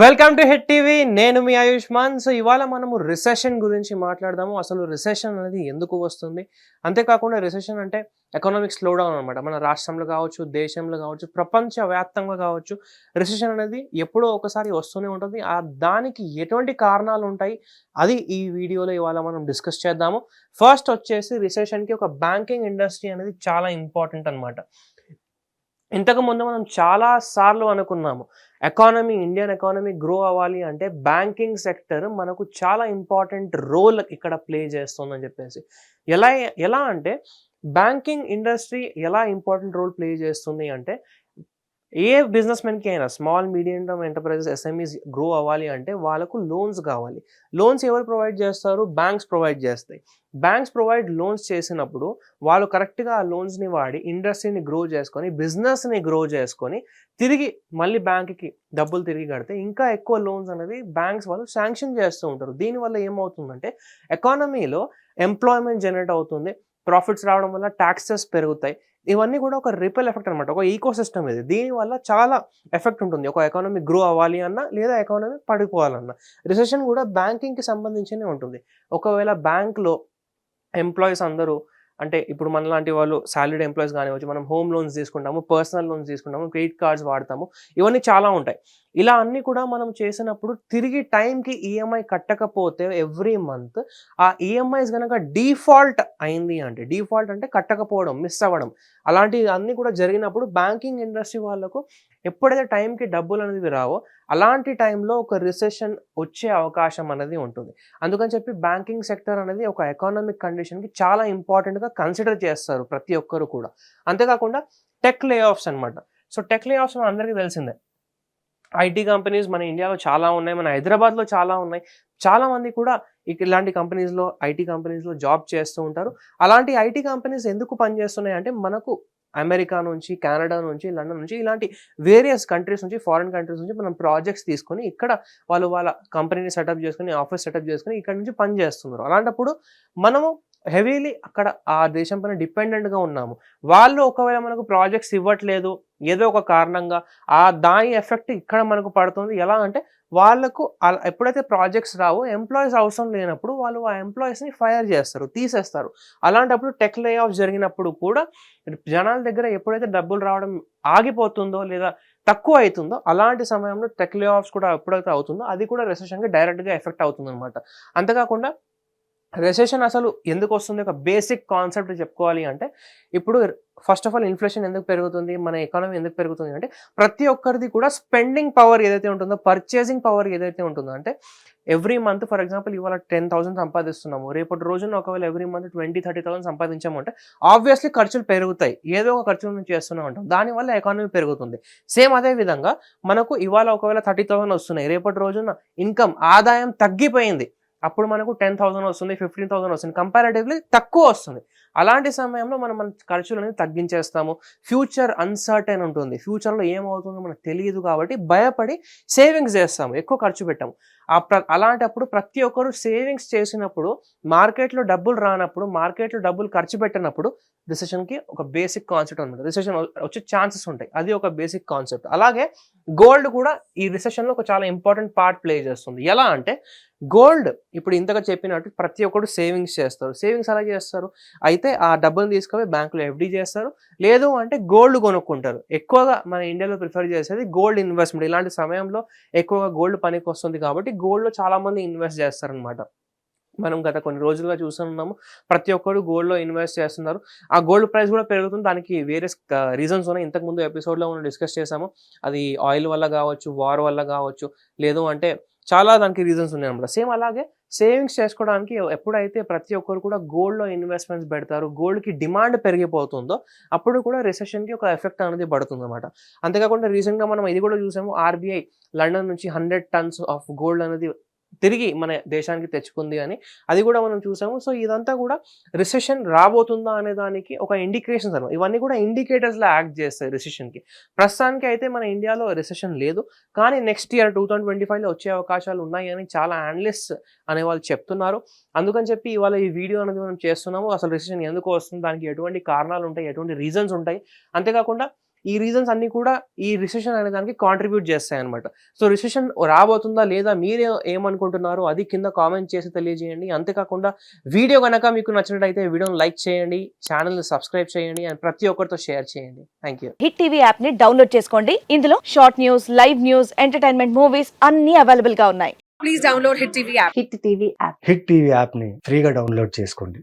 Welcome to hit TV నేను మీ Ayushman. So ఇవాళ మనము రిసెషన్ గురించి మాట్లాడదాము. అసలు రిసెషన్ అనేది ఎందుకు వస్తుంది? అంతేకాకుండా రిసెషన్ అంటే ఎకనామిక్ స్లో డౌన్ అనమాట మన రాష్ట్రంలో కావచ్చు దేశంలో కావచ్చు ప్రపంచ వ్యాప్తంగా కావచ్చు రిసెషన్ అనేది ఎప్పుడో ఒకసారి వస్తూనే ఉంటుంది. ఆ దానికి ఎటువంటి కారణాలు ఉంటాయి? అది ఈ వీడియోలో ఇవాళ మనం డిస్కస్ చేద్దాము. ఫస్ట్ వచ్చేసి రిసెషన్కి ఒక బ్యాంకింగ్ ఇండస్ట్రీ అనేది చాలా ఇంపార్టెంట్ అనమాట ఇంతకు ముందు మనం చాలా సార్లు అనుకున్నాము ఎకానమీ ఇండియన్ ఎకానమీ గ్రో అవ్వాలి అంటే బ్యాంకింగ్ సెక్టర్ మనకు చాలా ఇంపార్టెంట్ రోల్ ఇక్కడ ప్లే చేస్తుందని చెప్పేసి. ఎలా ఎలా అంటే బ్యాంకింగ్ ఇండస్ట్రీ ఎలా ఇంపార్టెంట్ రోల్ ప్లే చేస్తుంది అంటే ఏ బిజినెస్ మెన్కి అయినా small medium term enterprises SMEs grow అవ్వాలి అంటే వాళ్ళకు లోన్స్ కావాలి. లోన్స్ ఎవరు ప్రొవైడ్ చేస్తారు? బ్యాంక్స్ ప్రొవైడ్ చేస్తాయి. బ్యాంక్స్ ప్రొవైడ్ లోన్స్ చేసినప్పుడు వాళ్ళు కరెక్ట్గా ఆ లోన్స్ని వాడి ఇండస్ట్రీని గ్రో చేసుకొని బిజినెస్ని గ్రో చేసుకొని తిరిగి మళ్ళీ బ్యాంక్కి డబ్బులు తిరిగి కడితే ఇంకా ఎక్కువ లోన్స్ అనేది బ్యాంక్స్ వాళ్ళు శాంక్షన్ చేస్తూ ఉంటారు. దీనివల్ల ఏమవుతుందంటే ఎకానమీలో ఎంప్లాయ్మెంట్ జనరేట్ అవుతుంది. ప్రాఫిట్స్ రావడం వల్ల ట్యాక్సెస్ పెరుగుతాయి. ఇవన్నీ కూడా ఒక రిపెల్ ఎఫెక్ట్ అనమాట ఒక ఈకో సిస్టమ్ ఇది దీనివల్ల చాలా ఎఫెక్ట్ ఉంటుంది. ఒక ఎకానమీ గ్రో అవ్వాలి అన్నా లేదా ఎకానమీ పడిపోవాలన్నా. రిసెషన్ కూడా బ్యాంకింగ్కి సంబంధించినే ఉంటుంది. ఒకవేళ బ్యాంక్లో ఎంప్లాయీస్ అందరూ అంటే ఇప్పుడు మన లాంటి వాళ్ళు సాలరీడ్ ఎంప్లాయీస్ కానివ్వచ్చు మనం హోమ్ లోన్స్ తీసుకుంటాము పర్సనల్ లోన్స్ తీసుకుంటాము క్రెడిట్ కార్డ్స్ వాడతాము ఇవన్నీ చాలా ఉంటాయి. ఇలా అన్నీ కూడా మనం చేసినప్పుడు తిరిగి టైంకి ఈఎంఐ కట్టకపోతే ఎవ్రీ మంత్ ఆ ఈఎంఐస్ కనుక డిఫాల్ట్ అయింది అంటే డిఫాల్ట్ అంటే కట్టకపోవడం మిస్ అవ్వడం అలాంటివి అన్నీ కూడా జరిగినప్పుడు బ్యాంకింగ్ ఇండస్ట్రీ వాళ్ళకు ఎప్పుడైతే టైంకి డబ్బులు అనేది రావో అలాంటి టైంలో ఒక రిసెషన్ వచ్చే అవకాశం అనేది ఉంటుంది. అందుకని చెప్పి బ్యాంకింగ్ సెక్టర్ అనేది ఒక ఎకానమిక్ కండిషన్కి చాలా ఇంపార్టెంట్గా కన్సిడర్ చేస్తారు ప్రతి ఒక్కరు కూడా. అంతేకాకుండా టెక్ లే ఆఫ్స్ అనమాట సో టెక్ లే ఆఫ్స్ అందరికీ తెలిసిందే. ఐటీ కంపెనీస్ మన ఇండియాలో చాలా ఉన్నాయి మన హైదరాబాద్లో చాలా ఉన్నాయి. చాలామంది కూడా ఇలాంటి కంపెనీస్లో ఐటీ కంపెనీస్లో జాబ్ చేస్తూ ఉంటారు. అలాంటి ఐటీ కంపెనీస్ ఎందుకు పనిచేస్తున్నాయి అంటే మనకు అమెరికా నుంచి కెనడా నుంచి లండన్ నుంచి ఇలాంటి వేరియస్ కంట్రీస్ నుంచి ఫారిన్ కంట్రీస్ నుంచి మనం ప్రాజెక్ట్స్ తీసుకొని ఇక్కడ వాళ్ళు వాళ్ళ కంపెనీని సెటప్ చేసుకొని ఆఫీస్ సెటప్ చేసుకొని ఇక్కడ నుంచి పని చేస్తున్నారు అలాంటప్పుడు మనము హెవీలీ అక్కడ ఆ దేశం పైన డిపెండెంట్గా ఉన్నాము. వాళ్ళు ఒకవేళ మనకు ప్రాజెక్ట్స్ ఇవ్వట్లేదు ఏదో ఒక కారణంగా ఆ దాని ఎఫెక్ట్ ఇక్కడ మనకు పడుతుంది. ఎలా అంటే వాళ్ళకు ఎప్పుడైతే ప్రాజెక్ట్స్ రావో ఎంప్లాయీస్ అవసరం లేనప్పుడు వాళ్ళు ఆ ఎంప్లాయీస్ని ఫైర్ చేస్తారు తీసేస్తారు. అలాంటప్పుడు టెక్ లే ఆఫ్ జరిగినప్పుడు కూడా జనాల దగ్గర ఎప్పుడైతే డబ్బులు రావడం ఆగిపోతుందో లేదా తక్కువ అవుతుందో అలాంటి సమయంలో టెక్ లే ఆఫ్స్ కూడా ఎప్పుడైతే అవుతుందో అది కూడా రెసెషన్కి డైరెక్ట్గా ఎఫెక్ట్ అవుతుంది అనమాట అంతేకాకుండా రెసెషన్ అసలు ఎందుకు వస్తుంది? ఒక బేసిక్ కాన్సెప్ట్ చెప్పుకోవాలి అంటే ఇప్పుడు ఫస్ట్ ఆఫ్ ఆల్ ఇన్ఫ్లేషన్ ఎందుకు పెరుగుతుంది? మన ఎకానమీ ఎందుకు పెరుగుతుంది? అంటే ప్రతి ఒక్కరిది కూడా స్పెండింగ్ పవర్ ఏదైతే ఉంటుందో పర్చేసింగ్ పవర్ ఏదైతే ఉంటుందో అంటే ఎవ్రీ మంత్ ఫర్ ఎగ్జాంపుల్ ఇవాళ టెన్ థౌసండ్ సంపాదిస్తున్నాము. రేపటి రోజున ఒకవేళ every month twenty thirty thousand సంపాదించాము అంటే ఆబ్వియస్లీ ఖర్చులు పెరుగుతాయి. ఏదో ఒక ఖర్చు నుంచి చేస్తూనే ఉంటాం. దానివల్ల ఎకానమీ పెరుగుతుంది. సేమ్ అదే విధంగా మనకు ఇవాళ ఒకవేళ థర్టీ థౌసండ్ వస్తున్నాయి. రేపటి రోజున ఇన్కమ్ ఆదాయం తగ్గిపోయింది. అప్పుడు మనకు టెన్ థౌసండ్ వస్తుంది ఫిఫ్టీన్ థౌసండ్ వస్తుంది. కంపారేటివ్లీ తక్కువ వస్తుంది. అలాంటి సమయంలో మనం మన ఖర్చులని తగ్గించేస్తాము. ఫ్యూచర్ అన్సర్టైన్ ఉంటుంది. ఫ్యూచర్లో ఏమవుతుందో మనకు తెలియదు కాబట్టి భయపడి సేవింగ్స్ చేస్తాము. ఎక్కువ ఖర్చు పెట్టాము. ఆ ప్ర అలాంటప్పుడు ప్రతి ఒక్కరు సేవింగ్స్ చేసినప్పుడు మార్కెట్లో డబ్బులు రానప్పుడు మార్కెట్లో డబ్బులు ఖర్చు పెట్టినప్పుడు రిసెషన్కి ఒక బేసిక్ కాన్సెప్ట్ అనమాట రిసెషన్ వచ్చే ఛాన్సెస్ ఉంటాయి. అది ఒక బేసిక్ కాన్సెప్ట్. అలాగే గోల్డ్ కూడా ఈ రిసెషన్లో ఒక చాలా ఇంపార్టెంట్ పార్ట్ ప్లే చేస్తుంది. ఎలా అంటే గోల్డ్ ఇప్పుడు ఇంతగా చెప్పినట్టు ప్రతి ఒక్కరు సేవింగ్స్ చేస్తారు. సేవింగ్స్ ఎలా చేస్తారు? అయితే ఆ డబ్బులు తీసుకొని బ్యాంకులో ఎఫ్డీ చేస్తారు. లేదు అంటే గోల్డ్ కొనుక్కుంటారు. ఎక్కువగా మన ఇండియాలో ప్రిఫర్ చేసేది గోల్డ్ ఇన్వెస్ట్మెంట్. ఇలాంటి సమయంలో ఎక్కువగా గోల్డ్ పనికి వస్తుంది కాబట్టి గోల్డ్లో చాలా మంది ఇన్వెస్ట్ చేస్తారనమాట మనం గత కొన్ని రోజులుగా చూస్తున్నాము ప్రతి ఒక్కరు గోల్డ్లో ఇన్వెస్ట్ చేస్తున్నారు. ఆ గోల్డ్ ప్రైస్ కూడా పెరుగుతుంది. దానికి వేరే రీజన్స్ ఉన్నాయి. ఇంతకు ముందు ఎపిసోడ్లో మనం డిస్కస్ చేసాము అది ఆయిల్ వల్ల కావచ్చు వార్ వల్ల కావచ్చు లేదు అంటే చాలా దానికి రీజన్స్ ఉన్నాయి అనమాట సేమ్ అలాగే సేవింగ్స్ చేసుకోవడానికి ఎప్పుడైతే ప్రతి ఒక్కరు కూడా గోల్డ్లో ఇన్వెస్ట్మెంట్స్ పెడతారు గోల్డ్కి డిమాండ్ పెరిగిపోతుందో అప్పుడు కూడా రిసెషన్కి ఒక ఎఫెక్ట్ అనేది పడుతుంది అనమాట అంతేకాకుండా రీసెంట్గా మనం ఇది కూడా చూసాము ఆర్బీఐ లండన్ నుంచి హండ్రెడ్ టన్స్ ఆఫ్ గోల్డ్ అనేది తిరిగి మన దేశానికి తెచ్చుకుంది అని అది కూడా మనం చూసాము. సో ఇదంతా కూడా రిసెషన్ రాబోతుందా అనే దానికి ఒక ఇండికేషన్స్ అనమాట. ఇవన్నీ కూడా ఇండికేటర్స్లో యాక్ట్ చేస్తాయి రిసెషన్కి ప్రస్తుతానికి అయితే మన ఇండియాలో రిసెషన్ లేదు. కానీ next year two thousand twenty ఫైవ్లో వచ్చే అవకాశాలు ఉన్నాయి అని చాలా అనలిస్ట్ అనే వాళ్ళు చెప్తున్నారు. అందుకని చెప్పి ఇవాళ ఈ వీడియో అనేది మనం చేస్తున్నాము. అసలు రిసెషన్ ఎందుకు వస్తుంది? దానికి ఎటువంటి కారణాలు ఉంటాయి? ఎటువంటి రీజన్స్ ఉంటాయి? అంతేకాకుండా ఈ రీజన్స్ అన్ని కూడా ఈ రిసెషన్ అనే దానికి కాంట్రిబ్యూట్ చేస్తాయి అనమాట సో రిసెషన్ రాబోతుందా లేదా మీరు ఏమనుకుంటున్నారు? అది కింద కామెంట్ చేసి తెలియజేయండి. అంతేకాకుండా వీడియో కనుక మీకు నచ్చినట్టయితే వీడియోని లైక్ చేయండి ఛానల్ని సబ్స్క్రైబ్ చేయండి అండ్ ప్రతి ఒక్కరితో షేర్ చేయండి. థ్యాంక్ యూ హిట్ టీవీ యాప్ని డౌన్లోడ్ చేసుకోండి. ఇందులో short news live news entertainment movies అన్ని అవైలబుల్గా ఉన్నాయి. Please download Hit TV app. Hit TV app Hit TV యాప్ని ఫ్రీగా డౌన్లోడ్ చేసుకోండి.